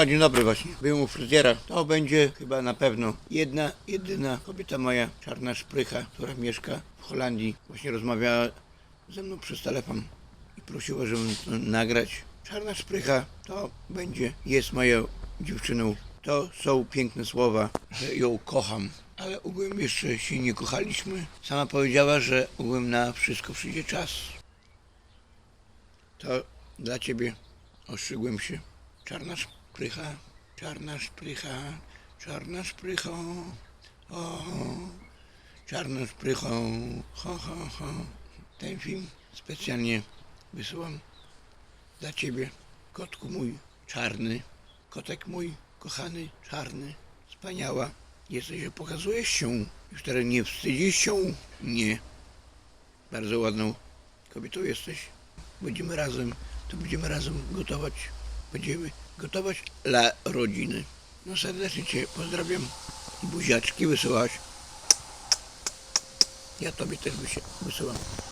A dzień dobry właśnie. Byłem u fryzjera. To będzie chyba na pewno jedna, jedyna kobieta moja, czarna szprycha, która mieszka w Holandii. Właśnie rozmawiała ze mną przez telefon i prosiła, żebym to nagrać. Czarna szprycha to będzie, jest moją dziewczyną. To są piękne słowa, że ją kocham. Ale ogółem jeszcze się nie kochaliśmy. Sama powiedziała, że ogółem na wszystko przyjdzie czas. To dla ciebie ostrzygłem się. Czarna szprycha, czarna szprycha, czarna szprycho, o, czarną szprychą, ho, ho, ho. Ten film specjalnie wysyłam dla ciebie, kotku mój czarny, kotek mój kochany czarny, wspaniała. Jesteś, że pokazujesz się, już teraz nie wstydzisz się, nie. Bardzo ładną kobietą jesteś. Będziemy razem, to będziemy razem gotować. Będziemy gotować dla rodziny. No serdecznie Cię pozdrawiam. Buziaczki wysyłałaś. Ja Tobie też wysyłam.